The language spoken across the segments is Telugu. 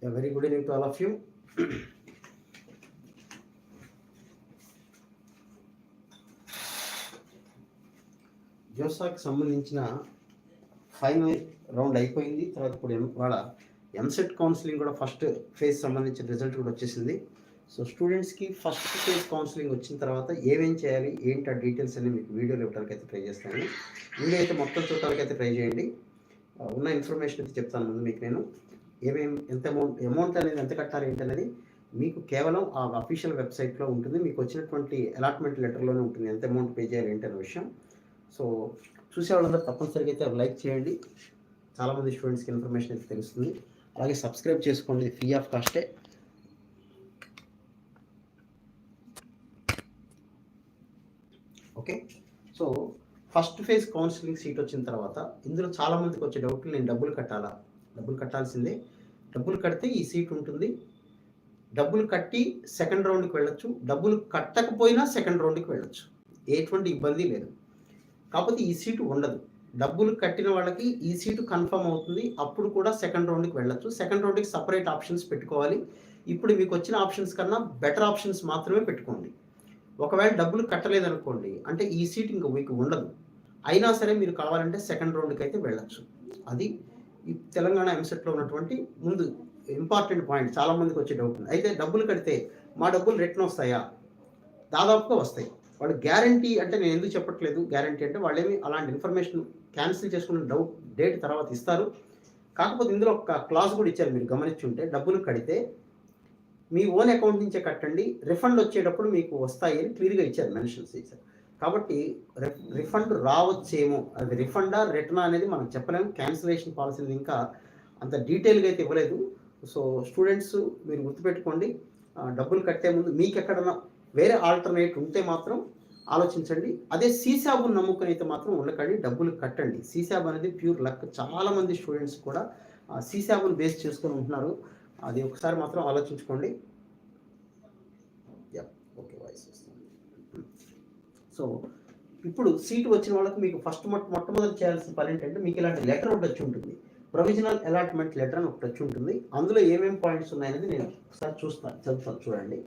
A very good evening to all of you. జోసాకి సంబంధించిన ఫైనల్ రౌండ్ అయిపోయింది. తర్వాత ఇప్పుడు వాళ్ళ ఎంసెట్ కౌన్సిలింగ్ కూడా ఫస్ట్ ఫేజ్ సంబంధించిన రిజల్ట్ కూడా వచ్చేసింది. సో స్టూడెంట్స్కి ఫస్ట్ ఫేజ్ కౌన్సిలింగ్ వచ్చిన తర్వాత ఏమేం చేయాలి ఏంటి ఆ డీటెయిల్స్ అన్ని మీకు వీడియోలో ఇవ్వడానికి అయితే ట్రై చేస్తాను. వీడియో అయితే మొత్తం చూడటానికి అయితే ట్రై చేయండి. Uh, ఉన్న ఇన్ఫర్మేషన్ అయితే చెప్తాను ముందు మీకు నేను. ఏమేమి ఎంత అమౌంట్ అమౌంట్ అనేది ఎంత కట్టాలి ఏంటనేది అనేది మీకు కేవలం ఆ అఫీషియల్ వెబ్సైట్లో ఉంటుంది. మీకు వచ్చినటువంటి అలాట్మెంట్ లెటర్లోనే ఉంటుంది ఎంత అమౌంట్ పే చేయాలి ఏంటి అనే విషయం. సో చూసే వాళ్ళందరూ తప్పనిసరిగా అయితే లైక్ చేయండి. చాలామంది స్టూడెంట్స్కి ఇన్ఫర్మేషన్ అయితే తెలుస్తుంది. అలాగే సబ్స్క్రైబ్ చేసుకోండి. Free of కాస్టే okay so first phase counselling seat వచ్చిన తర్వాత ఇందులో చాలా మందికి వచ్చే డౌట్లు నేను డబ్బులు కట్టాలా? డబ్బులు కట్టాల్సిందే. డబ్బులు కడితే ఈ సీట్ ఉంటుంది. డబ్బులు కట్టి సెకండ్ రౌండ్కి వెళ్ళొచ్చు. డబ్బులు కట్టకపోయినా సెకండ్ రౌండ్కి వెళ్ళొచ్చు. ఎటువంటి ఇబ్బంది లేదు. కాకపోతే ఈ సీటు ఉండదు. డబ్బులు కట్టిన వాళ్ళకి ఈ సీటు కన్ఫర్మ్ అవుతుంది. అప్పుడు కూడా సెకండ్ రౌండ్కి వెళ్ళొచ్చు. సెకండ్ రౌండ్కి సపరేట్ ఆప్షన్స్ పెట్టుకోవాలి. ఇప్పుడు మీకు వచ్చిన ఆప్షన్స్ కన్నా బెటర్ ఆప్షన్స్ మాత్రమే పెట్టుకోండి. ఒకవేళ డబ్బులు కట్టలేదనుకోండి అంటే ఈ సీట్ ఇంకా మీకు ఉండదు. అయినా సరే మీరు కావాలంటే సెకండ్ రౌండ్కి అయితే వెళ్ళొచ్చు. అది ఈ తెలంగాణ ఎంసెట్లో ఉన్నటువంటి ముందు ఇంపార్టెంట్ పాయింట్ చాలామందికి వచ్చే డౌట్. ఉంది అయితే డబ్బులు కడితే మా డబ్బులు రిటర్న్ వస్తాయా? దాదాపుగా వస్తాయి. వాళ్ళు గ్యారంటీ అంటే నేను ఎందుకు చెప్పట్లేదు? గ్యారంటీ అంటే వాళ్ళేమి అలాంటి ఇన్ఫర్మేషన్ క్యాన్సిల్ చేసుకున్న డౌట్ డేట్ తర్వాత ఇస్తారు. కాకపోతే ఇందులో ఒక క్లాస్ కూడా ఇచ్చారు మీరు గమనించుంటే డబ్బులు కడితే మీ ఓన్ అకౌంట్ నుంచే కట్టండి రిఫండ్ వచ్చేటప్పుడు మీకు వస్తాయి అని క్లియర్గా ఇచ్చారు మెన్షన్స్ ఇచ్చారు కాబట్టి రిఫండ్ రావచ్చేమో. అది రిఫండా రిటర్న్ అనేది మనం చెప్పలేము క్యాన్సిలేషన్ పాలసీ ఇంకా అంత డీటెయిల్గా అయితే ఇవ్వలేదు. సో స్టూడెంట్స్ మీరు గుర్తుపెట్టుకోండి డబ్బులు కట్టే ముందు మీకు ఎక్కడన్నా వేరే ఆల్టర్నేట్ ఉంటే మాత్రం ఆలోచించండి. అదే సీసాబుని నమ్ముకుని అయితే మాత్రం ఉండకండి డబ్బులు కట్టండి. సీసాబ్ అనేది ప్యూర్ లక్. చాలామంది స్టూడెంట్స్ కూడా సీసాబుని బేస్ చేసుకొని ఉంటున్నారు. అది ఒకసారి మాత్రం ఆలోచించుకోండి ఓకే వాయిస్ వస్తుంది సో ఇప్పుడు సీటు వచ్చిన వాళ్ళకి మీకు ఫస్ట్ మొట్ట మొట్టమొదటి చేయాల్సిన పని ఏంటంటే మీకు ఇలాంటి లెటర్ ఒకటి వచ్చి ఉంటుంది. ప్రొవిజనల్ అలాట్మెంట్ లెటర్ అని ఒకటి వచ్చి ఉంటుంది. అందులో ఏమేమి పాయింట్స్ ఉన్నాయనేది నేను ఒకసారి చూస్తాను చదువుతాను చూడండి.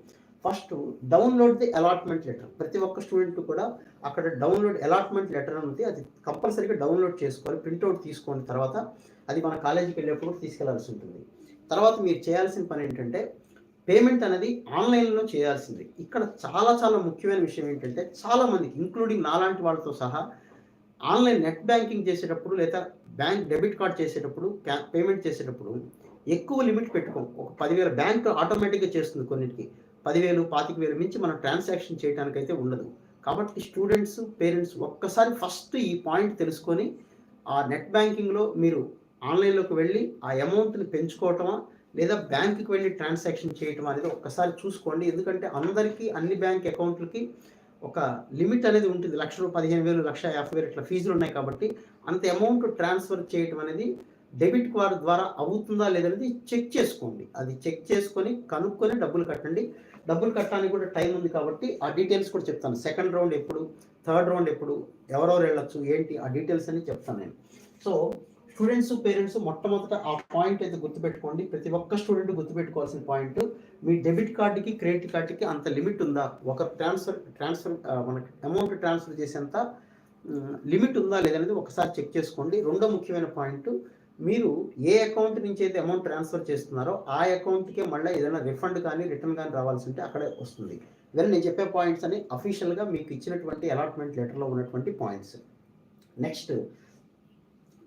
First download the allotment letter ప్రతి ఒక్క స్టూడెంట్ కూడా అక్కడ డౌన్లోడ్ అలాట్మెంట్ లెటర్ అని ఉంది. అది కంపల్సరీగా డౌన్లోడ్ చేసుకోవాలి. ప్రింట్అవుట్ తీసుకున్న తర్వాత అది మన కాలేజీకి వెళ్ళేప్పుడు తీసుకెళ్ళాల్సి ఉంటుంది. తర్వాత మీరు చేయాల్సిన పని ఏంటంటే పేమెంట్ అనేది ఆన్లైన్లో చేయాల్సింది. ఇక్కడ చాలా చాలా ముఖ్యమైన విషయం ఏంటంటే చాలామందికి ఇంక్లూడింగ్ నాలాంటి వాళ్ళతో సహా ఆన్లైన్ నెట్ బ్యాంకింగ్ చేసేటప్పుడు లేదా బ్యాంక్ డెబిట్ కార్డ్ చేసేటప్పుడు పేమెంట్ చేసేటప్పుడు ఎక్కువ లిమిట్ పెట్టుకోం. ఒక పదివేల బ్యాంక్ ఆటోమేటిక్గా చేస్తుంది కొన్నిటికి. పదివేలు పాతిక వేలు మించి మనం ట్రాన్సాక్షన్ చేయడానికి అయితే ఉండదు. కాబట్టి స్టూడెంట్స్ పేరెంట్స్ ఒక్కసారి ఫస్ట్ ఈ పాయింట్ తెలుసుకొని ఆ నెట్ బ్యాంకింగ్లో మీరు ఆన్లైన్లోకి వెళ్ళి ఆ అమౌంట్ని పెంచుకోవటమా లేదా బ్యాంకుకి వెళ్ళి ట్రాన్సాక్షన్ చేయటం అనేది ఒక్కసారి చూసుకోండి. ఎందుకంటే అందరికీ అన్ని బ్యాంక్ అకౌంట్లకి ఒక లిమిట్ అనేది ఉంటుంది. లక్ష పదిహేను వేలు లక్ష యాభై వేలు ఇట్లా ఫీజులు ఉన్నాయి కాబట్టి అంత అమౌంట్ ట్రాన్స్ఫర్ చేయటం అనేది డెబిట్ కార్డ్ ద్వారా అవుతుందా లేదనేది చెక్ చేసుకోండి. అది చెక్ చేసుకొని కనుక్కొని డబ్బులు కట్టండి. డబ్బులు కట్టడానికి కూడా టైం ఉంది కాబట్టి ఆ డీటెయిల్స్ కూడా చెప్తాను. సెకండ్ రౌండ్ ఎప్పుడు థర్డ్ రౌండ్ ఎప్పుడు ఎవరెవరు వెళ్ళొచ్చు ఏంటి ఆ డీటెయిల్స్ అని చెప్తాను నేను. సో స్టూడెంట్స్ పేరెంట్స్ మొట్టమొదట ఆ పాయింట్ అయితే గుర్తుపెట్టుకోండి. ప్రతి ఒక్క స్టూడెంట్ గుర్తుపెట్టుకోవాల్సిన పాయింట్ మీ డెబిట్ కార్డుకి క్రెడిట్ కార్డుకి అంత లిమిట్ ఉందా? ఒక ట్రాన్స్ఫర్ ట్రాన్స్ఫర్ మనకి అమౌంట్ ట్రాన్స్ఫర్ చేసేంత లిమిట్ ఉందా లేదనేది ఒకసారి చెక్ చేసుకోండి. రెండో ముఖ్యమైన పాయింట్ మీరు ఏ అకౌంట్ నుంచి అయితే అమౌంట్ ట్రాన్స్ఫర్ చేస్తున్నారో ఆ అకౌంట్కే మళ్ళీ ఏదైనా రిఫండ్ కానీ రిటర్న్ కానీ రావాల్సి ఉంటే అక్కడే వస్తుంది. ఇవన్నీ నేను చెప్పే పాయింట్స్ అని అఫీషియల్గా మీకు ఇచ్చినటువంటి అలాట్మెంట్ లెటర్లో ఉన్నటువంటి పాయింట్స్. నెక్స్ట్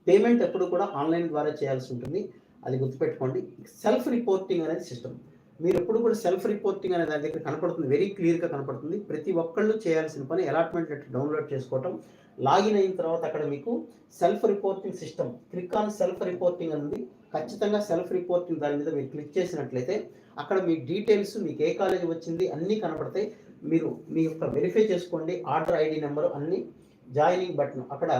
పేమెంట్ ఎప్పుడు కూడా ఆన్లైన్ ద్వారా చేయాల్సి ఉంటుంది. అది గుర్తుపెట్టుకోండి. సెల్ఫ్ రిపోర్టింగ్ అనేది సిస్టమ్. మీరు ఎప్పుడు కూడా సెల్ఫ్ రిపోర్టింగ్ అనే దాని దగ్గర కనపడుతుంది. వెరీ క్లియర్గా కనపడుతుంది. ప్రతి ఒక్కళ్ళు చేయాల్సిన పని అలాట్మెంట్ లెటర్ డౌన్లోడ్ చేసుకోవటం. లాగిన్ అయిన తర్వాత అక్కడ మీకు self reporting system. Click on self reporting అనేది ఖచ్చితంగా సెల్ఫ్ రిపోర్టింగ్ దాని మీద మీరు క్లిక్ చేసినట్లయితే అక్కడ మీ డీటెయిల్స్ మీకు ఏ కాలేజ్ వచ్చింది అన్నీ కనపడతాయి. మీరు మీ యొక్క వెరిఫై చేసుకోండి. ఆర్డర్ ఐడి నెంబరు అన్నీ జాయినింగ్ బటన్ అక్కడ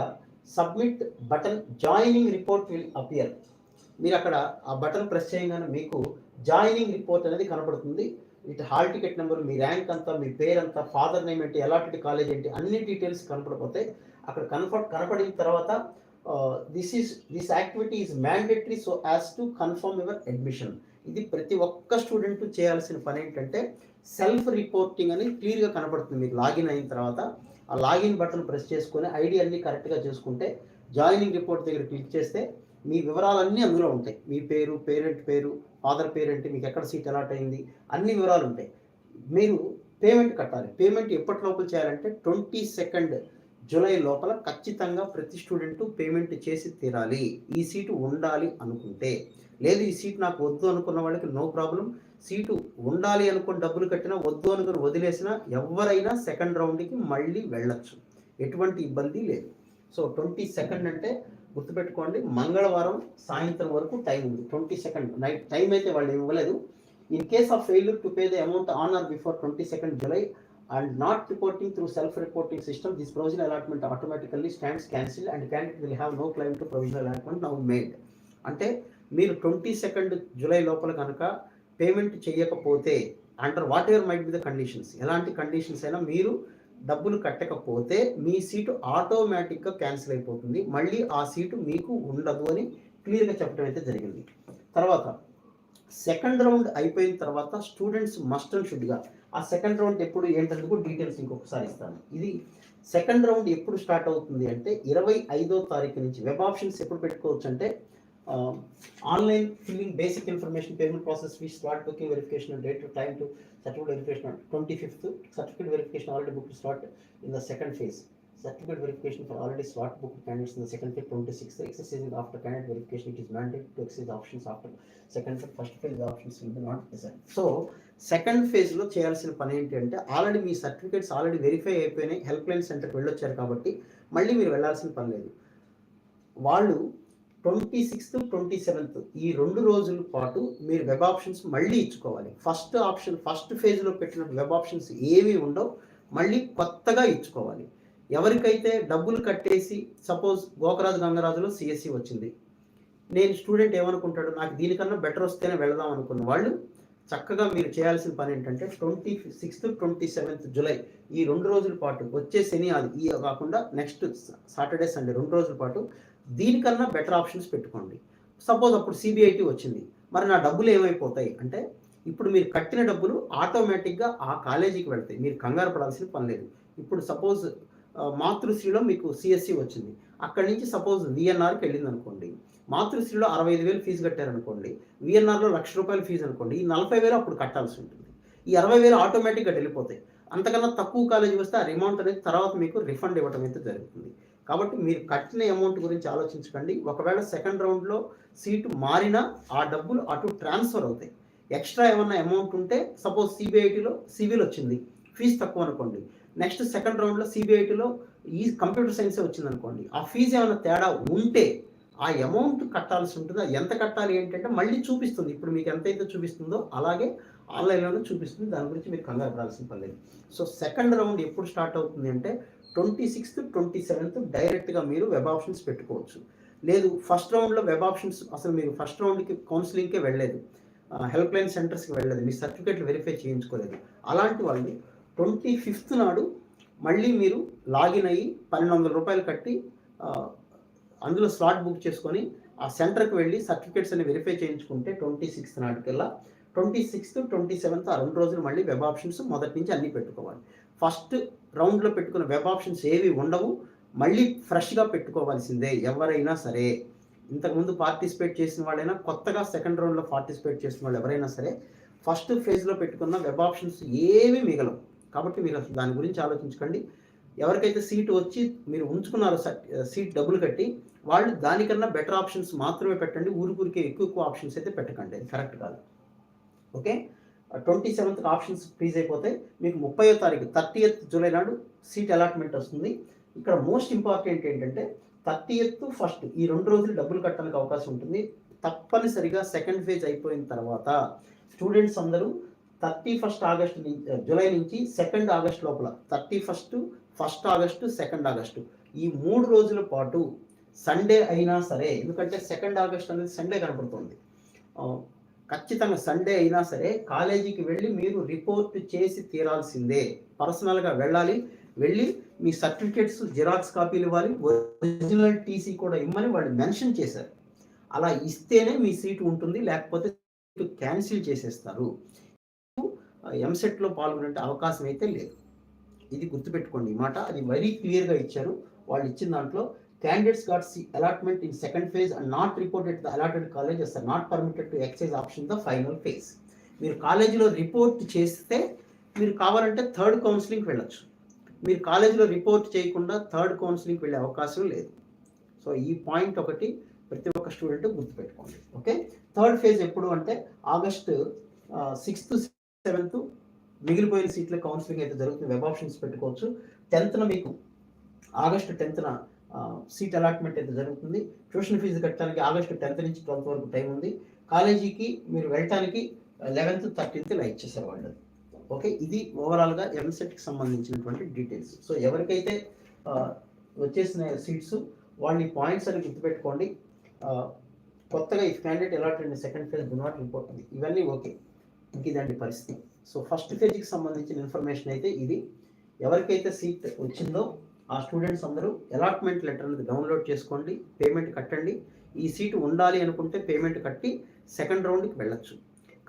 submit button joining report will appear. మీరు అక్కడ ఆ బటన్ ప్రెస్ చేయగానే మీకు జాయినింగ్ రిపోర్ట్ అనేది కనబడుతుంది. ఇటు హాల్ టికెట్ నెంబర్ మీ ర్యాంక్ అంతా మీ పేరు అంతా ఫాదర్ నేమ్ ఏంటి ఎలాంటి కాలేజ్ ఏంటి అన్ని డీటెయిల్స్ కనపడిపోతాయి అక్కడ కన్ఫర్ట్ కనపడిన తర్వాత this is this activity is mandatory so as to confirm your admission ఇది ప్రతి ఒక్క స్టూడెంట్ చేయాల్సిన పని ఏంటంటే సెల్ఫ్ రిపోర్టింగ్ అని క్లియర్గా కనబడుతుంది మీకు లాగిన్ అయిన తర్వాత ఆ లాగిన్ బటన్ ప్రెస్ చేసుకొని ఐడి అన్ని కరెక్ట్గా చేసుకుంటే జాయినింగ్ రిపోర్ట్ దగ్గర క్లిక్ చేస్తే మీ వివరాలన్నీ అందులో ఉంటాయి. మీ పేరు పేరెంట్ పేరు ఫాదర్ పేరెంట్ మీకు ఎక్కడ సీట్ అలాట్ అయింది అన్ని వివరాలు ఉంటాయి. మీరు పేమెంట్ కట్టాలి. పేమెంట్ ఎప్పటి లోపల చేయాలంటే ట్వంటీ సెకండ్ జూలై లోపల ఖచ్చితంగా ప్రతి స్టూడెంట్ పేమెంట్ చేసి తీరాలి. ఈ సీటు ఉండాలి అనుకుంటే. లేదు ఈ సీట్ నాకు వద్దు అనుకున్న వాళ్ళకి నో ప్రాబ్లం. సీటు ఉండాలి అనుకుని డబ్బులు కట్టినా వద్దు అనుకుని వదిలేసినా ఎవరైనా సెకండ్ రౌండ్కి మళ్ళీ వెళ్ళచ్చు. ఎటువంటి ఇబ్బంది లేదు. సో ట్వంటీ సెకండ్ అంటే గుర్తుపెట్టుకోండి మంగళవారం సాయంత్రం వరకు టైం ఉంది. ట్వంటీ సెకండ్ నైట్ టైం అయితే వాళ్ళు ఇవ్వలేదు. In case of failure to pay the amount on or before twenty second July and not reporting through self reporting system this provisional allotment automatically stands cancel and candidate will have no claim to provisional allotment now made. అంటే మీరు ట్వంటీ సెకండ్ జూలై లోపల కనుక పేమెంట్ చేయకపోతే under whatever might be the conditions ఎలాంటి కండిషన్స్ అయినా మీరు డబ్బులు కట్టకపోతే మీ సీటు ఆటోమేటిక్గా క్యాన్సిల్ అయిపోతుంది. మళ్ళీ ఆ సీటు మీకు ఉండదు అని క్లియర్గా చెప్పడం అయితే జరిగింది. తర్వాత సెకండ్ రౌండ్ అయిపోయిన తర్వాత స్టూడెంట్స్ మస్ట్ అండ్ షుడ్గా ఆ సెకండ్ రౌండ్ ఎప్పుడు ఏంటందుకు డీటెయిల్స్ ఇంకొకసారి ఇస్తాను. ఇది సెకండ్ రౌండ్ ఎప్పుడు స్టార్ట్ అవుతుంది అంటే ఇరవై ఐదో తారీఖు నుంచి వెబ్ ఆప్షన్స్ ఎప్పుడు పెట్టుకోవచ్చు అంటే online filling basic information payment process we start booking verification date to time to certificate verification twenty fifth certificate verification already book start in the second phase certificate verification for already slot book candidates in the second phase twenty six exercise after candidate verification it is mandate to exercise options after second phase first phase options will not present so second ఫేజ్లో చేయాల్సిన పని ఏంటి అంటే ఆల్రెడీ మీ సర్టిఫికేట్స్ ఆల్రెడీ వెరిఫై అయిపోయినాయి హెల్ప్ లైన్ సెంటర్కి వెళ్ళొచ్చారు కాబట్టి మళ్ళీ మీరు వెళ్ళాల్సిన పని లేదు. వాళ్ళు ట్వంటీ సిక్స్త్ ట్వంటీ సెవెంత్ ఈ రెండు రోజుల పాటు మీరు వెబ్ ఆప్షన్స్ మళ్ళీ ఇచ్చుకోవాలి. ఫస్ట్ ఆప్షన్ ఫస్ట్ ఫేజ్లో పెట్టిన వెబ్ ఆప్షన్స్ ఏవి ఉండవు మళ్ళీ కొత్తగా ఇచ్చుకోవాలి. ఎవరికైతే డబ్బులు కట్టేసి సపోజ్ గోకరాజు గంగరాజులో సిఎస్సి వచ్చింది. నేను స్టూడెంట్ ఏమనుకుంటాడు నాకు దీనికన్నా బెటర్ వస్తేనే వెళదాం అనుకున్న వాళ్ళు చక్కగా మీరు చేయాల్సిన పని ఏంటంటే twenty sixth twenty seventh July ఈ రెండు రోజుల పాటు వచ్చే శని అది ఈ కాకుండా నెక్స్ట్ సాటర్డే సండే రెండు రోజుల పాటు దీనికన్నా బెటర్ ఆప్షన్స్ పెట్టుకోండి. సపోజ్ అప్పుడు సిబిఐటి వచ్చింది. మరి నా డబ్బులు ఏమైపోతాయి? అంటే ఇప్పుడు మీరు కట్టిన డబ్బులు ఆటోమేటిక్గా ఆ కాలేజీకి వెళ్తాయి. మీరు కంగారు పడాల్సిన పని లేదు. ఇప్పుడు సపోజ్ మాతృశ్రీలో మీకు సిఎస్సి వచ్చింది. అక్కడి నుంచి సపోజ్ విఎన్ఆర్కి వెళ్ళింది అనుకోండి మాతృశ్రీలో అరవై ఐదు వేలు ఫీజు కట్టారనుకోండి. విఎన్ఆర్లో లక్ష రూపాయల ఫీజు అనుకోండి. ఈ నలభై వేలు అప్పుడు కట్టాల్సి ఉంటుంది. ఈ అరవై వేలు ఆటోమేటిక్గా వెళ్ళిపోతాయి. అంతకన్నా తక్కువ కాలేజీ వస్తే ఆ అమౌంట్ అనేది తర్వాత మీకు రిఫండ్ ఇవ్వడం అయితే జరుగుతుంది. కాబట్టి మీరు కట్టిన అమౌంట్ గురించి ఆలోచించకండి. ఒకవేళ సెకండ్ రౌండ్లో సీటు మారినా ఆ డబ్బులు అటు ట్రాన్స్ఫర్ అవుతాయి. ఎక్స్ట్రా ఏమన్నా అమౌంట్ ఉంటే సపోజ్ సిబిఐటిలో సివిల్ వచ్చింది. ఫీజు తక్కువ అనుకోండి. నెక్స్ట్ సెకండ్ రౌండ్లో సిబిఐటిలో ఈ కంప్యూటర్ సైన్సే వచ్చింది అనుకోండి. ఆ ఫీజు ఏమైనా తేడా ఉంటే ఆ అమౌంట్ కట్టాల్సి ఉంటుందా. ఎంత కట్టాలి ఏంటంటే మళ్ళీ చూపిస్తుంది. ఇప్పుడు మీకు ఎంతైతే చూపిస్తుందో అలాగే ఆన్లైన్లోనే చూపిస్తుంది. దాని గురించి మీరు కంగారు పడాల్సిన పని లేదు. సో సెకండ్ రౌండ్ ఎప్పుడు స్టార్ట్ అవుతుంది అంటే ట్వంటీ సిక్స్త్ ట్వంటీ సెవెంత్ డైరెక్ట్గా మీరు వెబ్ ఆప్షన్స్ పెట్టుకోవచ్చు. లేదు ఫస్ట్ రౌండ్లో వెబ్ ఆప్షన్స్ అసలు మీరు ఫస్ట్ రౌండ్కి కౌన్సిలింగ్కే వెళ్ళలేదు. హెల్ప్ లైన్ సెంటర్స్కి వెళ్ళలేదు. మీ సర్టిఫికేట్లు వెరిఫై చేయించుకోలేదు. అలాంటి వాళ్ళు ట్వంటీ ఫిఫ్త్ నాడు మళ్ళీ మీరు లాగిన్ అయ్యి పన్నెండు వందల రూపాయలు కట్టి అందులో స్లాట్ బుక్ చేసుకొని ఆ సెంటర్కి వెళ్ళి సర్టిఫికేట్స్ అన్ని వెరిఫై చేయించుకుంటే ట్వంటీ సిక్స్త్ నాటికల్లా ట్వంటీ సిక్స్త్ ట్వంటీ సెవెంత్ ఆ రెండు రోజులు మళ్ళీ వెబ్ ఆప్షన్స్ మొదటి నుంచి అన్నీ పెట్టుకోవాలి. ఫస్ట్ రౌండ్లో పెట్టుకున్న వెబ్ ఆప్షన్స్ ఏవి ఉండవు మళ్ళీ ఫ్రెష్గా పెట్టుకోవాల్సిందే ఎవరైనా సరే. ఇంతకుముందు పార్టిసిపేట్ చేసిన వాళ్ళైనా కొత్తగా సెకండ్ రౌండ్లో పార్టిసిపేట్ చేసిన వాళ్ళు ఎవరైనా సరే ఫస్ట్ ఫేజ్లో పెట్టుకున్న వెబ్ ఆప్షన్స్ ఏవి మిగలవు. కాబట్టి మీరు అసలు దాని గురించి ఆలోచించకండి. ఎవరికైతే సీట్ వచ్చి మీరు ఉంచుకున్నారో సీట్ డబ్బులు కట్టి వాళ్ళు దానికన్నా బెటర్ ఆప్షన్స్ మాత్రమే పెట్టండి. ఊరికూరికే ఎక్కువ ఎక్కువ ఆప్షన్స్ అయితే పెట్టకండి. అది కరెక్ట్ కాదు. Okay? Twenty seventh options freeze అయిపోతే మీకు ముప్పయో తారీఖు థర్టీయత్ జూలై నాడు సీట్ అలాట్మెంట్ వస్తుంది. ఇక్కడ మోస్ట్ ఇంపార్టెంట్ ఏంటంటే థర్టీయత్ ఫస్ట్ ఈ రెండు రోజులు డబ్బులు కట్టడానికి అవకాశం ఉంటుంది. తప్పనిసరిగా సెకండ్ ఫేజ్ అయిపోయిన తర్వాత స్టూడెంట్స్ అందరూ థర్టీ ఫస్ట్ ఆగస్ట్ నుంచి జూలై నుంచి సెకండ్ ఆగస్ట్ లోపల thirty first first August second August ఈ మూడు రోజుల పాటు సండే అయినా సరే ఎందుకంటే సెకండ్ ఆగస్ట్ అనేది సండే కనపడుతుంది. ఖచ్చితంగా సండే అయినా సరే కాలేజీకి వెళ్ళి మీరు రిపోర్ట్ చేసి తీరాల్సిందే. పర్సనల్గా వెళ్ళాలి. వెళ్ళి మీ సర్టిఫికేట్స్ జిరాక్స్ కాపీలు ఇవ్వాలి. ఒరిజినల్ టీసీ కూడా ఇవ్వమని వాళ్ళు మెన్షన్ చేశారు. అలా ఇస్తేనే మీ సీటు ఉంటుంది. లేకపోతే క్యాన్సిల్ చేసేస్తారు. ఎంసెట్లో పాల్గొనే అవకాశం అయితే లేదు. ఇది గుర్తుపెట్టుకోండి ఈ మాట. అది వెరీ క్లియర్గా ఇచ్చారు. వాళ్ళు ఇచ్చిన దాంట్లో candidates got see allotment in second phase and not reported the allotted colleges are not permitted to exercise option the final phase మీరు కాలేజీలో రిపోర్ట్ చేస్తే మీరు కావాలంటే థర్డ్ కౌన్సిలింగ్కి వెళ్ళొచ్చు. మీరు కాలేజీలో రిపోర్ట్ చేయకుండా థర్డ్ కౌన్సిలింగ్కి వెళ్ళే అవకాశం లేదు. సో ఈ పాయింట్ ఒకటి ప్రతి ఒక్క స్టూడెంట్ గుర్తుపెట్టుకోండి. ఓకే? థర్డ్ ఫేజ్ ఎప్పుడు అంటే ఆగస్ట్ సిక్స్త్ సెవెంత్ మిగిలిపోయిన సీట్ల కౌన్సిలింగ్ అయితే జరుగుతుంది. వెబ్ ఆప్షన్స్ పెట్టుకోవచ్చు. టెన్త్న మీకు ఆగస్ట్ టెన్త్న సీట్ అలాట్మెంట్ అయితే జరుగుతుంది. ట్యూషన్ ఫీజు కట్టడానికి ఆగస్టు టెన్త్ నుంచి ట్వెల్త్ వరకు టైం ఉంది. కాలేజీకి మీరు వెళ్ళటానికి లెవెన్త్ థర్టీన్త్ ఇలా ఇచ్చేసారు వాళ్ళు. ఓకే ఇది ఓవరాల్గా ఎంసెట్కి సంబంధించినటువంటి డీటెయిల్స్. సో ఎవరికైతే వచ్చేసిన సీట్స్ వాళ్ళని పాయింట్స్ అని గుర్తుపెట్టుకోండి. కొత్తగా ఈ candidate allotted second phase do not report ఇవన్నీ ఓకే. ఇంక ఇదండి పరిస్థితి. సో ఫస్ట్ ఫేజ్కి సంబంధించిన ఇన్ఫర్మేషన్ అయితే ఇది. ఎవరికైతే సీట్ వచ్చిందో ఆ స్టూడెంట్స్ అందరూ అలాట్మెంట్ లెటర్ అనేది డౌన్లోడ్ చేసుకోండి పేమెంట్ కట్టండి. ఈ సీటు ఉండాలి అనుకుంటే పేమెంట్ కట్టి సెకండ్ రౌండ్కి వెళ్ళొచ్చు.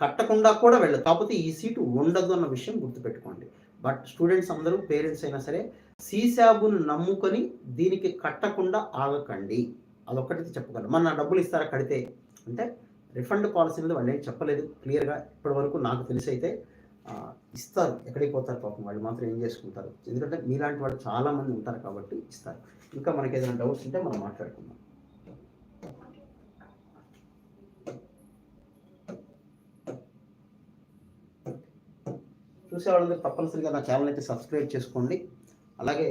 కట్టకుండా కూడా వెళ్ళదు కాకపోతే ఈ సీటు ఉండదు అన్న విషయం గుర్తుపెట్టుకోండి. బట్ స్టూడెంట్స్ అందరూ పేరెంట్స్ అయినా సరే సీసాబును నమ్ముకొని దీనికి కట్టకుండా ఆగకండి. అదొక్కటి చెప్పగలను. మన డబ్బులు ఇస్తారా కడితే? అంటే రిఫండ్ పాలసీ అనేది వాళ్ళు ఏం చెప్పలేదు. క్లియర్గా ఇప్పటి వరకు నాకు తెలిసి అయితే ఇస్తారు. ఎక్కడికి పోతారు పాపం వాళ్ళు మాత్రం ఏం చేసుకుంటారు? ఎందుకంటే మీలాంటి వాళ్ళు చాలామంది ఉంటారు కాబట్టి ఇస్తారు. ఇంకా మనకి ఏదైనా డౌట్స్ ఉంటే మనం మాట్లాడుకుందాం. చూసే వాళ్ళందరూ తప్పనిసరిగా నా ఛానల్ అయితే సబ్స్క్రైబ్ చేసుకోండి. అలాగే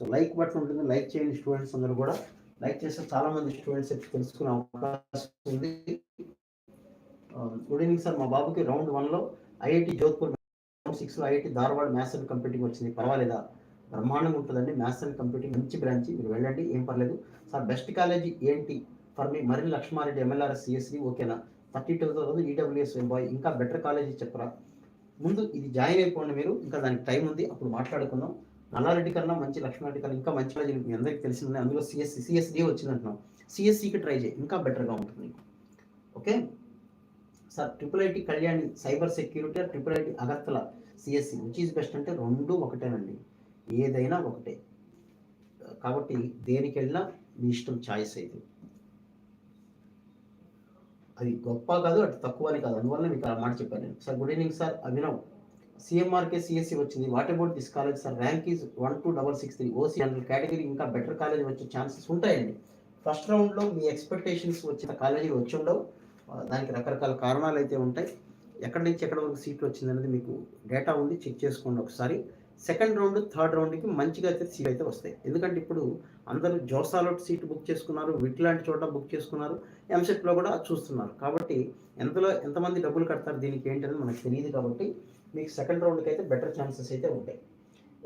సో లైక్ బటన్ ఉంటుంది. లైక్ చేయండి స్టూడెంట్స్ అందరూ కూడా లైక్ చేస్తే చాలా మంది స్టూడెంట్స్ తెలుసుకునే అవకాశం ఉంది. గుడ్ ఈవినింగ్ సార్ మా బాబుకి రౌండ్ వన్లో ఐఐటి జోధ్పూర్ రౌండ్ సిక్స్లో IIT Dharwad maths and computing వచ్చింది. పర్వాలేదా? బ్రహ్మాండంగా ఉంటుందండి. మ్యాథ్స్ అండ్ కంప్యూటింగ్ మంచి బ్రాంచ్ మీరు వెళ్ళండి. ఏం పర్లేదు. సార్ బెస్ట్ కాలేజీ ఏంటి? ఫర్ మీ మరి లక్ష్మారెడ్డి ఎంఎల్ఆర్ఎస్ సిఎస్సి ఓకేనా థర్టీ టూ థౌసండ్ ఈడబ్ల్యూఎస్ ఎంబాయ్ ఇంకా బెటర్ కాలేజీ చెప్పరా? ముందు ఇది జాయిన్ అయిపోండి మీరు. ఇంకా దానికి టైం ఉంది. అప్పుడు మాట్లాడుకుందాం. నల్లారెడ్డి కన్నా మంచి లక్ష్మారెడ్డి కన్నా ఇంకా మంచి కాలేజీలు మీ అందరికీ తెలిసింది అందులో సిఎస్సి సిఎస్డి వచ్చిందంటున్నాం సిఎస్సికి ట్రై చేయి ఇంకా బెటర్గా ఉంటుంది okay sir triple IT Kalyani cyber security triple IT Agartala CSC which is best అంటే రెండు ఒకటేనండి. ఏదైనా ఒకటే. కాబట్టి దేనికి వెళ్ళినా మీ ఇష్టం చాయిస్ అయితే. అది గొప్ప కాదు అటు తక్కువ అని కాదు. అందువల్ల మీకు ఆ మాట చెప్పాను నేను. Sir good evening sir Abhinav. సిఎంఆర్కే CSC వచ్చింది. What about this college sir rank is one two double six three OC general category ఇంకా బెటర్ కాలేజ్ వచ్చే ఛాన్సెస్ ఉంటాయండి. ఫస్ట్ రౌండ్లో మీ ఎక్స్పెక్టేషన్స్ వచ్చిన కాలేజీ వచ్చి ఉండవు. దానికి రకరకాల కారణాలు అయితే ఉంటాయి. ఎక్కడి నుంచి ఎక్కడ వరకు సీట్లు వచ్చింది అనేది మీకు డేటా ఉంది. చెక్ చేసుకోండి ఒకసారి. సెకండ్ రౌండ్ థర్డ్ రౌండ్కి మంచిగా అయితే సీట్ అయితే వస్తాయి. ఎందుకంటే ఇప్పుడు అందరూ జోసాలోట్ సీట్ బుక్ చేసుకున్నారు విట్లాంటి చోట బుక్ చేసుకున్నారు ఎంసెట్లో కూడా చూస్తున్నారు. కాబట్టి ఎంతలో ఎంతమంది డబ్బులు కడతారు దీనికి ఏంటనేది మనకు తెలియదు కాబట్టి మీకు సెకండ్ రౌండ్కి అయితే బెటర్ ఛాన్సెస్ అయితే ఉంటాయి.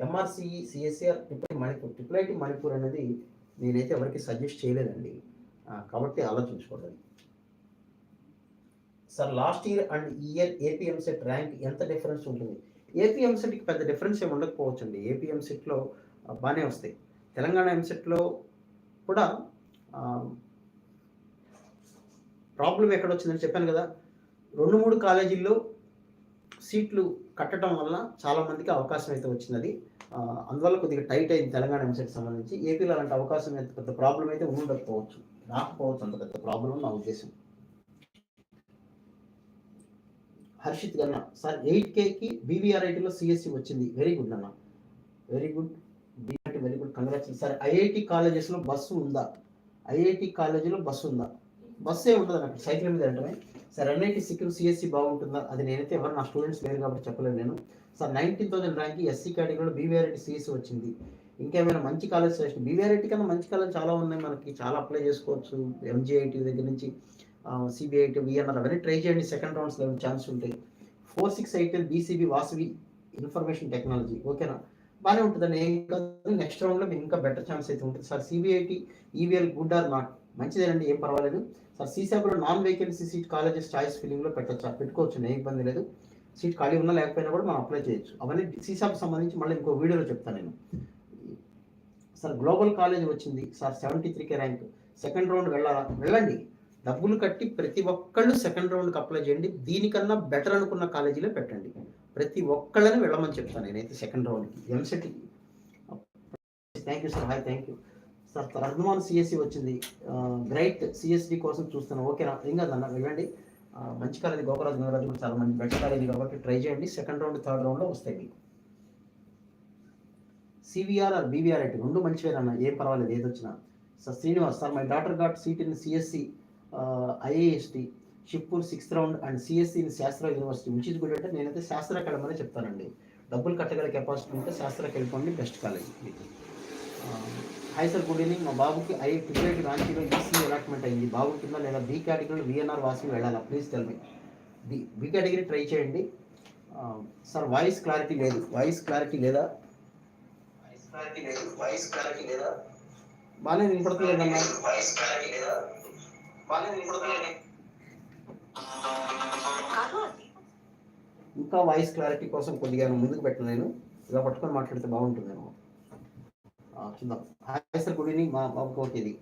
MRCE CSR triple Manipur triple IT Manipur అనేది నేనైతే ఎవరికి సజెస్ట్ చేయలేదండి. కాబట్టి ఆలోచించుకోండి. Sir last year and year AP EAMCET rank ఎంత డిఫరెన్స్ ఉంటుంది? ఏపీఎంసెట్కి పెద్ద డిఫరెన్స్ ఏమి ఉండకపోవచ్చు అండి ఏపీఎంసెట్లో బాగానే వస్తాయి. తెలంగాణ ఎంసెట్లో కూడా ప్రాబ్లం ఎక్కడ వచ్చిందని చెప్పాను కదా. రెండు మూడు కాలేజీల్లో సీట్లు కట్టడం వల్ల చాలా మందికి అవకాశం అయితే వచ్చింది. అందువల్ల కొద్దిగా టైట్ అయింది తెలంగాణ ఎంసెట్ సంబంధించి. ఏపీలో అలాంటి అవకాశం అయితే పెద్ద ప్రాబ్లం అయితే ఉండకపోవచ్చు. రాకపోవచ్చు అంత పెద్ద ప్రాబ్లం నా ఉద్దేశం. హర్షిత్ గన్న సార్ ఎయిట్ కేకి బీవీఆర్ఐటీలో సిఎస్సి వచ్చింది. వెరీ గుడ్ అన్న. Very good. BRIT very good. Congratulation sir IIT కాలేజెస్లో బస్సు ఉందా? ఐఐటి కాలేజీలో బస్సు ఉందా? బస్సే ఉండదు అక్కడ సైకిల్ మీద వెళ్ళటమే? సార్ ఎన్ఐటి సిక్కిం సిఎస్సి బాగుంటుందా? అది నేనైతే ఎవరు నా స్టూడెంట్స్ లేరు కాబట్టి చెప్పలేను నేను. Sir nineteen thousand rank SC కేటగిరీలో బీవీఆర్ఐటీ సిఎస్సి వచ్చింది. ఇంకేమైనా మంచి కాలేజ్ సెలెక్షన్ బీవీఆర్ఐటీ కన్నా మంచి కాలేజ్ చాలా ఉన్నాయి మనకి. చాలా అప్లై చేసుకోవచ్చు. ఎంజీఐటి దగ్గర నుంచి సిబిఐటి విఎన్ఆర్ అవన్నీ ట్రై చేయండి. సెకండ్ రౌండ్స్లో ఛాన్స్ ఉంటాయి four six ITL BCB Vasavi information technology ఓకేనా బాగానే ఉంటుందండి. ఏం కాదు. నెక్స్ట్ రౌండ్లో మీకు ఇంకా బెటర్ ఛాన్స్ అయితే ఉంటుంది. Sir CBIT EVL good or not మంచిదేనండి ఏం పర్వాలేదు. Sir సీసాబులో non vacancy seat colleges choice ఫిల్లింగ్లో పెట్టచ్చు? పెట్టుకోవచ్చు ఏ ఇబ్బంది లేదు. సీట్ ఖాళీ ఉన్నా లేకపోయినా కూడా మనం అప్లై చేయొచ్చు. అవన్నీ సీసాకు సంబంధించి మళ్ళీ ఇంకో వీడియోలో చెప్తాను నేను. సార్ గ్లోబల్ కాలేజ్ వచ్చింది. Sir seventy three K rank. Second round వెళ్ళాలా? వెళ్ళండి. డబ్బులు కట్టి ప్రతి ఒక్కళ్ళు సెకండ్ రౌండ్కి అప్లై చేయండి. దీనికన్నా బెటర్ అనుకున్న కాలేజీలో పెట్టండి. ప్రతి ఒక్కళ్ళని వెళ్ళమని చెప్తాను నేనైతే సెకండ్ రౌండ్కి. ఎంసెట్కి thank you sir. Hi thank you sir తర్ధమాన్ CSC వచ్చింది. గ్రేట్ సిఎస్డి కోసం చూస్తున్నాను ఓకేనా? ఏం కాదన్న వెళ్ళండి. మంచి కాలేజీ గోకరాజు నగరాజు కూడా చాలా మంచి బెటర్ కాలేజీ కాబట్టి ట్రై చేయండి. సెకండ్ రౌండ్ థర్డ్ రౌండ్లో వస్తాయి మీకు. సివిఆర్ ఆర్ బీవీఆర్ అయితే రెండు మంచివేనన్న ఏం పర్వాలేదు ఏది వచ్చినా. Sir Srinivas sir my daughter got seat in CSC IIEST Shibpur sixth round and CSC in Sastra university which is good అంటే నేనైతే శాస్త్ర వెళ్ళమని చెప్తానండి. డబ్బులు కట్టగల కెపాసిటీ ఉంటే శాస్త్రకి వెళ్ళిపోండి బెస్ట్ కాలేజ్ మీకు. హాయ్ సార్ గుడ్ ఈవినింగ్ మా బాబుకి ఐ టికెట్ రాంచీలో ఈసీ అలాట్మెంట్ అయింది. బాగుంటుందా లేదా బీ కేటగిరీలో విఎన్ఆర్ వాసి వెళ్ళాలా? Please tell me B B category try చేయండి. సార్ వాయిస్ క్లారిటీ లేదు. వాయిస్ క్లారిటీ లేదా? వాయిస్ క్లారిటీ లేదు. వాయిస్ క్లారిటీ లేదా? బాగానే వినపడతలేదమ్మా వాయిస్ క్లారిటీ లేదా? బాగానే వినపడతలేదు. ఇంకా వాయిస్ క్లారిటీ కోసం కొద్దిగా ముందుకు పెట్టను నేను. ఇలా పట్టుకొని మాట్లాడితే బాగుంటుందేమో. చూద్దాం హాయ్ సార్ గుడ్ ఈవినింగ్ మా బాబుకి ఓకే ఇది.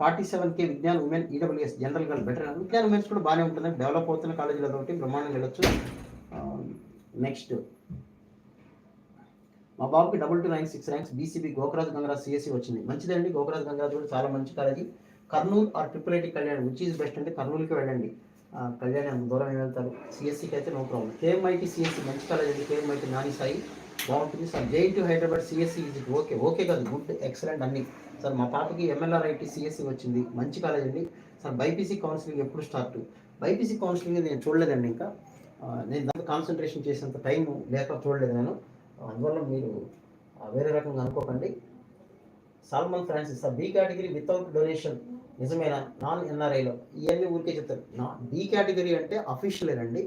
Forty seven K Vignan women EWS జనరల్గా బెటర్. విజ్ఞాన్ ఉమెన్స్ కూడా బాగానే ఉంటుంది. డెవలప్ అవుతున్న కాలేజీలో కాబట్టి బ్రహ్మాండంగా వెళ్ళొచ్చు. నెక్స్ట్ మా బాబుకి double two nine six ranks BCB Gokaraj Gangaraj CSE వచ్చింది. మంచిదండి. గోకరాజ్ గంగరాజ్ కూడా చాలా మంచి college. Kurnool or triple IT Kalyan which is best అంటే కర్నూలుకి వెళ్ళండి. కళ్యాణ్ దూరం వెళ్తారు? సిఎస్సికి అయితే నో ప్రాబ్లం కేఎంఐటి సిఎస్సి మంచి కాలేజ్ అండి కేఎంఐటి నాని సాయి. బాగుంటుంది sir JNTU Hyderabad CSE ఇది ఓకే ఓకే కాదు గుడ్ ఎక్సలెంట్ అన్ని. సార్ మా పాపకి ఎంఎల్ఆర్ ఐటీ సిఎస్సి వచ్చింది. మంచి కాలేజ్ అండి. సార్ బైపీసీ కౌన్సిలింగ్ ఎప్పుడు స్టార్ట్ బైపీసీ కౌన్సిలింగ్ నేను చూడలేదండి ఇంకా. నేను దాంట్లో కాన్సన్ట్రేషన్ చేసేంత టైం లేక చూడలేదు నేను. అందువల్ల మీరు వేరే రకంగా అనుకోకండి. Solomon Francis sir B category without donation నిజమేనా? నాన్ ఎన్ఆర్ఐలో ఇవన్నీ ఊరికే చెప్తారు. నా బి కేటగిరీ అంటే అఫీషియలేనండి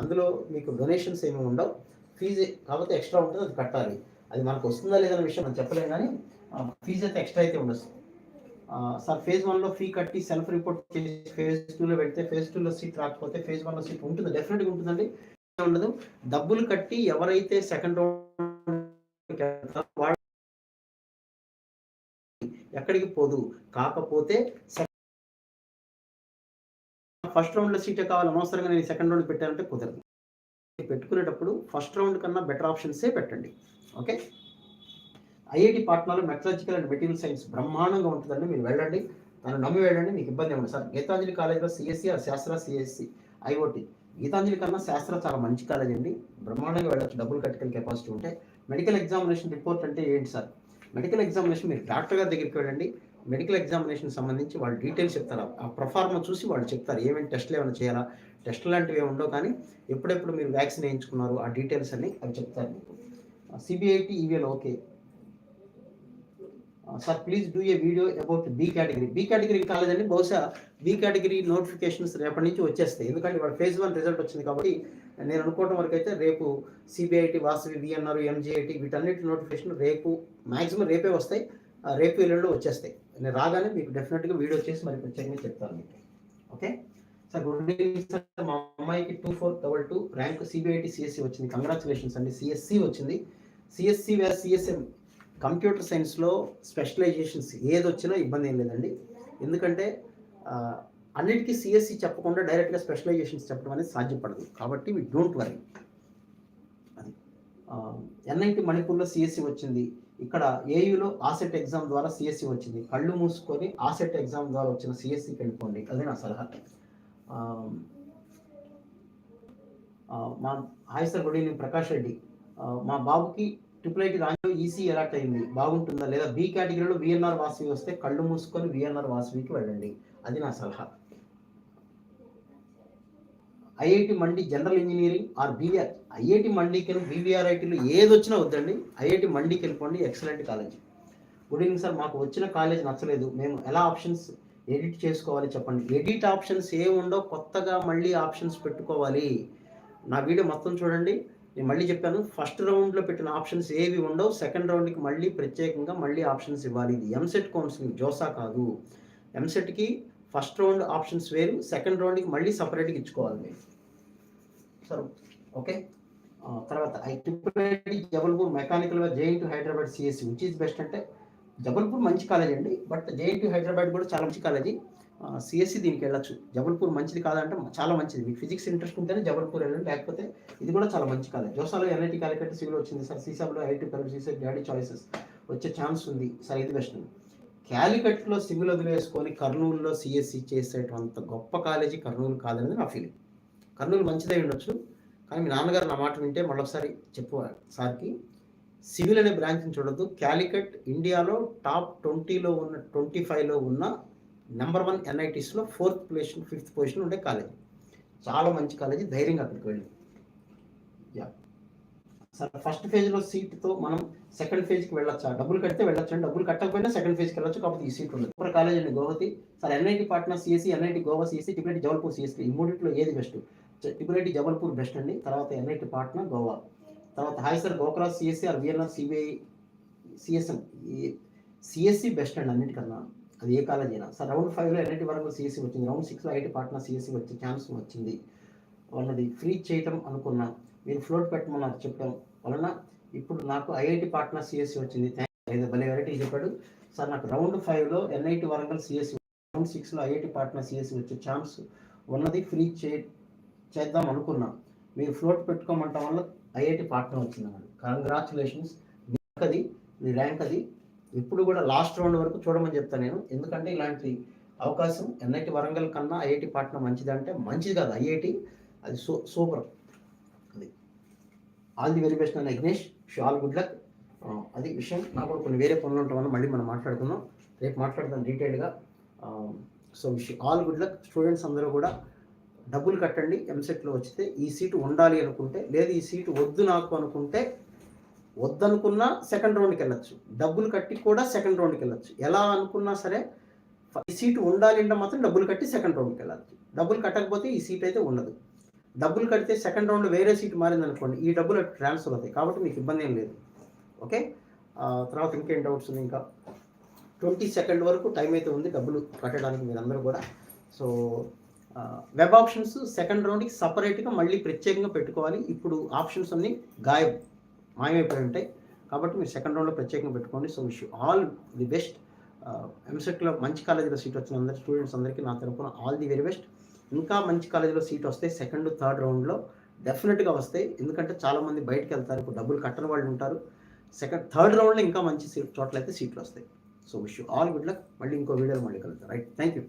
అందులో మీకు డొనేషన్స్ ఏమి ఉండవు. ఫీజు కాకపోతే ఎక్స్ట్రా ఉంటుంది అది కట్టాలి. అది మనకు వస్తుందా లేదన్న విషయం మనం చెప్పలేం కానీ ఫీజు అయితే ఎక్స్ట్రా అయితే ఉండదు సార్ ఫేజ్ వన్లో ఫీ కట్టి సెల్ఫ్ రిపోర్ట్ చేసి ఫేజ్ టూలో పెడితే ఫేజ్ టూలో సీట్ రాకపోతే ఫేజ్ వన్లో సీట్ ఉంటుంది? డెఫినెట్గా ఉంటుందండి. ఉండదు. డబ్బులు కట్టి ఎవరైతే సెకండ్ రౌండ్ ఎక్కడికి పోదు. కాకపోతే ఫస్ట్ రౌండ్లో సీటే కావాలి అనవసరంగా నేను సెకండ్ రౌండ్ పెట్టానంటే కుదరదు. పెట్టుకునేటప్పుడు ఫస్ట్ రౌండ్ కన్నా బెటర్ ఆప్షన్సే పెట్టండి. ఓకే ఐఐటి పాట్నాలో మెట్రాలజికల్ అండ్ మెటీరియల్ సైన్స్ బ్రహ్మాండంగా ఉంటుందండి. మీరు వెళ్ళండి. నన్ను నమ్మి వెళ్ళండి. మీకు ఇబ్బంది ఉండదు సార్ గీతాంజలి కాలేజ్లో CSE or Sastra CSE IoT Gitanjali కన్నా శాస్త్ర చాలా మంచి కాలేజ్ అండి. బ్రహ్మాండంగా వెళ్ళొచ్చు. డబ్బులు కట్టుకెళ్ళి కెపాసిటీ ఉంటే. మెడికల్ ఎగ్జామినేషన్ రిపోర్ట్ అంటే ఏంటి సార్? మెడికల్ ఎగ్జామినేషన్ మీరు డాక్టర్ గారి దగ్గరికి వెళ్ళండి. మెడికల్ ఎగ్జామినేషన్ సంబంధించి వాళ్ళు డీటెయిల్స్ చెప్తారు. ఆ ప్రొఫార్మ చూసి వాళ్ళు చెప్తారు. ఏమేమి టెస్ట్లు ఏమైనా చేయాలా? టెస్ట్ లాంటివి ఏమి ఉండవు కానీ ఎప్పుడెప్పుడు మీరు వ్యాక్సిన్ వేయించుకున్నారు ఆ డీటెయిల్స్ అన్ని అవి చెప్తారు మీకు. CBIT EVL okay. Sir please do a video about B category. B category కాలేదండి బహుశా బి కేటగిరీ నోటిఫికేషన్స్ రేపటి నుంచి వచ్చేస్తాయి. ఎందుకంటే వాళ్ళ ఫేజ్ వన్ రిజల్ట్ వచ్చింది కాబట్టి నేను అనుకోవడం వరకు అయితే రేపు సిబిఐటి వాసవి విఎన్ఆర్ ఎంజిఐటి వీటన్నిటి నోటిఫికేషన్ రేపు మాక్సిమం రేపే వస్తాయి. ఆ, రేపు ఎల్లుండి వచ్చేస్తాయి. నేను రాగానే మీకు డెఫినెట్గా వీడియో చేసి మరి ప్రత్యేకంగా చెప్తాను మీకు. Okay? Sir good evening sir మా అమ్మాయికి two four double two rank CBIT CSE వచ్చింది. కంగ్రాచులేషన్స్ అండి. సిఎస్సి వచ్చింది. సిఎస్సి వేర్ సిఎస్ఎం కంప్యూటర్ సైన్స్లో స్పెషలైజేషన్స్ ఏది వచ్చినా ఇబ్బంది ఏం లేదండి. ఎందుకంటే అన్నిటికీ సిఎస్సి చెప్పకుండా డైరెక్ట్గా స్పెషలైజేషన్స్ చెప్పడం అనేది సాధ్యపడదు. కాబట్టి వి డోంట్ వరీ అది. ఎన్ఐటి మణిపూర్లో సిఎస్సి వచ్చింది. ఇక్కడ ఏయులో ఆసెట్ ఎగ్జామ్ ద్వారా సిఎస్సి వచ్చింది. కళ్ళు మూసుకొని ఆసెట్ ఎగ్జామ్ ద్వారా వచ్చిన సిఎస్సికి వెళ్ళిపోండి. అదే నా సలహా. మా hi sir good evening Prakash Reddy. మా బాబుకి ట్రిపుల్ ఐటీ దాంట్లో ఈసీ ఎలాట్ అయింది. బాగుంటుందా లేదా? బి కేటగిరీలో విఎన్ఆర్ వాసవి వస్తే కళ్ళు మూసుకొని విఎన్ఆర్ వాసవికి వెళ్ళండి. అది నా సలహా. IIT Mandi general engineering or BVR IIT మండికి BVR ఐటీలో ఏది వచ్చినా వద్దండి. ఐఐటి మండికి వెళ్ళిపోండి excellent college good evening sir. మాకు వచ్చిన కాలేజ్ నచ్చలేదు. మేము ఎలా ఆప్షన్స్ ఎడిట్ చేసుకోవాలి చెప్పండి. ఎడిట్ ఆప్షన్స్ ఏమి ఉండవు కొత్తగా మళ్ళీ ఆప్షన్స్ పెట్టుకోవాలి. నా వీడియో మొత్తం చూడండి. నేను మళ్ళీ చెప్పాను ఫస్ట్ రౌండ్లో పెట్టిన ఆప్షన్స్ ఏవి ఉండవు సెకండ్ రౌండ్కి మళ్ళీ ప్రత్యేకంగా మళ్ళీ ఆప్షన్స్ ఇవ్వాలి. ఇది ఎంసెట్ కౌన్సిలింగ్ జోసా కాదు. ఎంసెట్కి ఫస్ట్ రౌండ్ ఆప్షన్స్ వేరు సెకండ్ రౌండ్కి మళ్ళీ సపరేట్గా ఇచ్చుకోవాలి మీరు. సరే ఓకే? తర్వాత I triple IT Jabalpur మెకానికల్గా JNTU Hyderabad CSE which is best అంటే జబల్పూర్ మంచి కాలేజ్ అండి. బట్ జేఎన్టీ హైదరాబాద్ కూడా చాలా మంచి కాలేజీ. సిఎస్సి దీనికి వెళ్ళచ్చు. జబల్పూర్ మంచిది కాదంటే చాలా మంచిది. మీకు ఫిజిక్స్ ఇంట్రెస్ట్ ఉంటేనే జబల్పూర్ వెళ్ళండి. లేకపోతే ఇది కూడా చాలా మంచి కాలేజ్. జోసాలో ఎన్ఐటి కాలికట్ సివిల్ వచ్చింది సార్. సీసాబ్లో ఐటీ ప్రైవేట్ సీసా డాడీ చాయిసెస్ వచ్చే ఛాన్స్ ఉంది సార్. ఇది బెస్ట్. క్యాలికట్లో సివిల్ వదిలేసుకొని కర్నూలులో సిఎస్సి చేసేటంత గొప్ప కాలేజీ కర్నూలు కాదనేది నా ఫీలింగ్. కర్నూలు మంచిదే ఉండొచ్చు. కానీ మీ నాన్నగారు నా మాట వింటే మళ్ళొకసారి చెప్పు సార్కి. సివిల్ అనే బ్రాంచ్ని చూడద్దు. క్యాలికట్ ఇండియాలో టాప్ ట్వంటీలో ఉన్న ట్వంటీ ఫైవ్లో ఉన్న నెంబర్ వన్ ఎన్ఐటీస్లో ఫోర్త్ పొజిషన్ ఫిఫ్త్ పొజిషన్ ఉండే కాలేజీ. చాలా మంచి కాలేజీ ధైర్యంగా అక్కడికి వెళ్ళి. యా. సార్ ఫస్ట్ ఫేజ్లో సీట్తో మనం సెకండ్ ఫేజ్కి వెళ్ళొచ్చా? డబ్బులు కడితే వెళ్ళొచ్చు. డబ్బులు కట్టకపోయినా సెకండ్ ఫేజ్కి వెళ్ళొచ్చు. కాబట్టి ఈ సీట్ ఉండదు. సూపర్ కాలేజ్ అండి Guwahati. Sir NIT Patna CSE NIT Goa CSE Tibet Jabalpur CSE ఈ మూడిట్లో ఏది బెస్ట్? టిబులైటి జబల్పూర్ బెస్ట్ అండి. తర్వాత ఎన్ఐటి పాట్నా గోవా. తర్వాత hi sir గోక్రాస్ CSE or VNR CBI CSM ఈ సిఎస్సి బెస్ట్ అండి అన్నిటికన్నా. అది ఏ కాలేజ్ అయినా. సార్ రౌండ్ ఫైవ్లో ఎన్ఐటి వరకు సిఎస్సి వచ్చింది. రౌండ్ సిక్స్లో ఐటీ పార్ట్నర్ సిఎస్సి వచ్చే ఛాన్స్ వచ్చింది. వాళ్ళది ఫ్రీ చేయటం అనుకున్నా. మీరు ఫ్లోట్ పెట్టమన్నారు చెప్పడం వలన ఇప్పుడు నాకు ఐఐటి పార్ట్నర్ సిఎస్సి వచ్చింది. థ్యాంక్ భలే వెరైటీ చెప్పాడు. సార్ నాకు రౌండ్ ఫైవ్లో ఎన్ఐటి వరంగల్ సిఎస్సి రౌండ్ సిక్స్లో ఐఐటి పార్ట్నర్ సిఎస్సి వచ్చే ఛాన్స్ ఉన్నది. ఫ్రీ చే చేద్దాం అనుకున్నా. మీరు ఫ్లోట్ పెట్టుకోమంటాం వల్ల ఐఐటి పార్ట్నర్ వచ్చిందన్నాడు కంగ్రాచులేషన్స్ అది మీ ర్యాంక్ అది. ఇప్పుడు కూడా లాస్ట్ రౌండ్ వరకు చూడమని చెప్తాను నేను. ఎందుకంటే ఇలాంటి అవకాశం ఎన్ఐటి వరంగల్ కన్నా ఐఐటి పాట్నా మంచిది అంటే మంచిది కాదు. ఐఐటి అది సూ సూపర్. అది. ఆల్ ది వెరీ బెస్ట్ అన్న యజ్ఞేష్ ఆల్ గుడ్ లక్ అది విషయం. నాకు కూడా కొన్ని వేరే పనులు ఉంటాం మళ్ళీ మనం మాట్లాడుకుందాం. రేపు మాట్లాడదాం డీటెయిల్గా సో విషయం ఆల్ గుడ్ లక్ స్టూడెంట్స్ అందరూ కూడా డబ్బులు కట్టండి ఎంసెట్లో వచ్చితే ఈ సీటు ఉండాలి అనుకుంటే లేదు ఈ సీటు వద్దు నాకు అనుకుంటే వద్దనుకున్నా సెకండ్ రౌండ్కి వెళ్ళొచ్చు. డబ్బులు కట్టి కూడా సెకండ్ రౌండ్కి వెళ్ళచ్చు. ఎలా అనుకున్నా సరే ఈ సీటు ఉండాలి అంటే మాత్రం డబ్బులు కట్టి సెకండ్ రౌండ్కి వెళ్ళచ్చు. డబ్బులు కట్టకపోతే ఈ సీట్ అయితే ఉండదు. డబ్బులు కడితే సెకండ్ రౌండ్ వేరే సీట్ మారింది అనుకోండి ఈ డబ్బులు ట్రాన్స్ఫర్ అవుతాయి. కాబట్టి మీకు ఇబ్బంది ఏం లేదు. ఓకే? తర్వాత ఇంకేం డౌట్స్ ఉంది ఇంకా? ట్వంటీ సెకండ్ వరకు టైం అయితే ఉంది డబ్బులు కట్టడానికి మీరందరూ కూడా. సో వెబ్ ఆప్షన్స్ సెకండ్ రౌండ్కి సపరేట్గా మళ్ళీ ప్రత్యేకంగా పెట్టుకోవాలి. ఇప్పుడు ఆప్షన్స్ అన్నీ గాయబ్ మాయమైపోయి ఉంటాయి. కాబట్టి మీరు సెకండ్ రౌండ్లో ప్రత్యేకంగా పెట్టుకోండి. So wish all the best ఎంసెట్లో మంచి కాలేజీలో సీట్ వచ్చిన అందరి స్టూడెంట్స్ అందరికీ నా తరపున ఆల్ ది వెరీ బెస్ట్ ఇంకా మంచి కాలేజీలో సీట్ వస్తే సెకండ్ థర్డ్ రౌండ్లో డెఫినెట్గా వస్తాయి. ఎందుకంటే చాలామంది బయటకు వెళ్తారు. ఇప్పుడు డబ్బులు కట్టని వాళ్ళు ఉంటారు. సెకండ్ థర్డ్ రౌండ్లో ఇంకా మంచి సీట్ చోట్ల అయితే సీట్లు వస్తాయి. So wish all good luck మళ్ళీ ఇంకో వీడియోలో మళ్ళీ కలుగుతారు రైట్ థ్యాంక్ యూ